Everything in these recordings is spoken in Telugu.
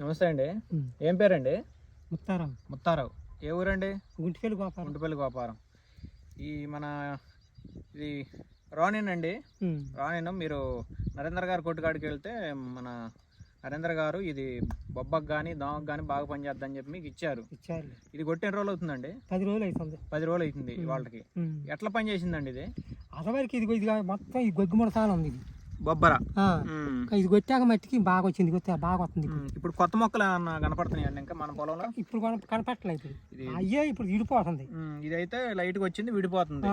నమస్తే అండి. ఏం పేరండి? ముత్తారం ముత్తారావు. ఏ ఊరండి? గుంటికెళ్ళి గోపాలం. గుంటుపల్లి గోపారం ఈ మన ఇది రాణినండి. రాణిను మీరు నరేంద్ర గారు కొట్టుకాడికి వెళ్తే మన నరేంద్ర గారు ఇది బొబ్బకు కానీ దోమకు కానీ బాగా పనిచేద్దని చెప్పి మీకు ఇచ్చారు. ఇచ్చారు. ఇది కొట్టి ఎన్ని రోజులు అవుతుందండి? పది రోజులు అవుతుంది పది రోజులు అవుతుంది వాళ్ళకి. ఎట్లా పని చేసిందండి ఇది? అసవరికి ఇది మొత్తం ఈ గొగ్గు ముడతాను ఉంది ఇది. బొబ్బర. ఇది కొట్టాక మట్టికి బాగా వచ్చింది కొత్త బాగా వస్తుంది ఇప్పుడు. కొత్త మొక్కలు ఏమన్నా కనపడుతున్నాయండి ఇంకా మన పొలంలో? ఇప్పుడు కన- కనపట్టలేదు ఇప్పుడు. ఇది అయ్యే ఇప్పుడు ఇడిపోతుంది ఉమ్, ఇదైతే లైట్గా వచ్చింది విడిపోతుంది.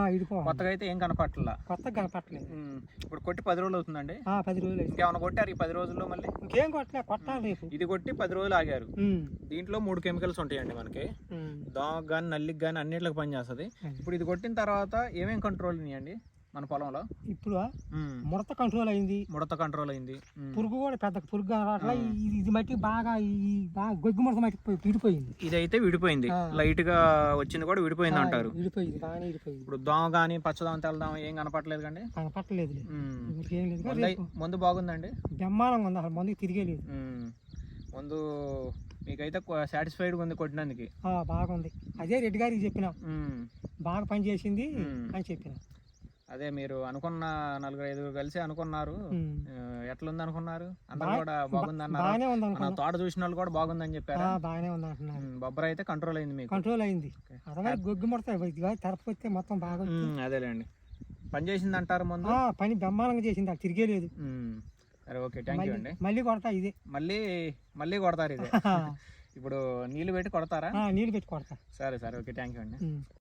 కొత్తగా అయితే ఏం కనపట్లా కొత్తగా కనపట్టలేదు ఉమ్, ఇప్పుడు కొట్టి పది రోజులు అవుతుందండి. పది రోజులు ఇంకేమైనా కొట్టారు ఈ పది రోజుల్లో మళ్ళీ? ఇంకేం కొట్టలే కొట్టాలి రేపు. ఇది కొట్టి పది రోజులు ఆగారు. దీంట్లో మూడు కెమికల్స్ ఉంటాయండి మనకి. దోమకు కానీ నల్లికి కానీ అన్నిటికి పనిచేస్తుంది. ఇప్పుడు ఇది కొట్టిన తర్వాత ఏమేం కంట్రోల్ ఉన్నాయండి? మన పొలంలో? ఇప్పుడు ముడత కంట్రోల్ అయింది. ముడత కంట్రోల్ అయింది. పురుగు కూడా పెద్ద పురుగు అట్లా ఇది ఇది మట్టి బాగా ఈ బాగా గొగ్గు ముడత మట్టి పోయి- విడిపోయింది. ఇదైతే విడిపోయింది. ఆ. లైట్గా వచ్చింది కూడా విడిపోయింది అంటారు. విడిపోయింది. బాగానే విడిపోయింది. ఇప్పుడు దోమ కానీ పచ్చదోమ తెల్లదోమ ఏం కనపట్లేదు కండి? కనపట్టలేదు ఉమ్. ఏం లేదు. మందు బాగుందండి? బ్రహ్మాండంగా ఉంది. అసలు మందుకి తిరిగేలేదు. ముందు మీకైతే సాటిస్ఫైడ్గా ఉంది కొట్టినందుకు. బాగుంది. అదే రెడ్డి గారికి చెప్పినాం. బాగా పని చేసింది. అని చెప్పినాం. అదే మీరు అనుకున్న నలుగురు ఐదుగురు కలిసి అనుకున్నారు. ఎట్లుంది అనుకున్నారు అందరూ కూడా బాగుంది అన్నారు తోట చూసిన వాళ్ళు కూడా బాగుందని చెప్పారు? బాగానే ఉంది అంటున్నారు బొబ్బర అయితే కంట్రోల్ అయింది మీకు. కంట్రోల్ అయింది. గొగ్గు ముడత తరపుకొస్తే మొత్తం బాగా అదేలేండి. పని చేసింది అంటారు ముందు పని బ్రహ్మాండంగా చేసింది. అది తిరిగేలేదు. సరే ఓకే థ్యాంక్ యూ అండి. మళ్ళీ కొడతా ఇదే. మళ్ళీ మళ్ళీ కొడతారు ఇదే. ఇప్పుడు నీళ్ళు పెట్టి కొడతారా? నీళ్ళు పెట్టి కొడతా. సరే సరే ఓకే థ్యాంక్ యూ అండి.